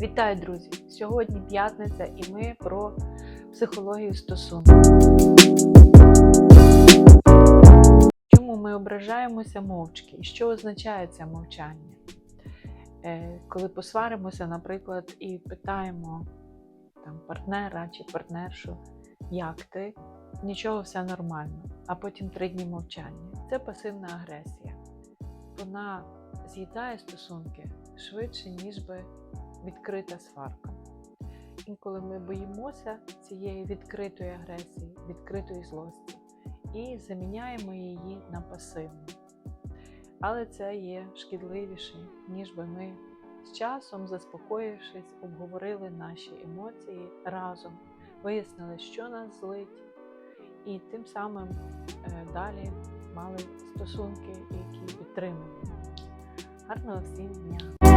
Вітаю, друзі! Сьогодні п'ятниця, і ми про психологію стосунків. Чому ми ображаємося мовчки? І що означає це мовчання? Е, Коли посваримося, наприклад, і питаємо там, партнера чи партнершу, як ти? Нічого, все нормально, а потім три дні мовчання. Це пасивна агресія. Вона з'їдає стосунки швидше, ніж би відкрита сварка. Інколи ми боїмося цієї відкритої агресії, відкритої злості і заміняємо її на пасивну. Але це є шкідливіше, ніж би ми з часом, заспокоївшись, обговорили наші емоції разом, вияснили, що нас злить, і тим самим е, далі мали стосунки, які підтримують. Гарного всім дня!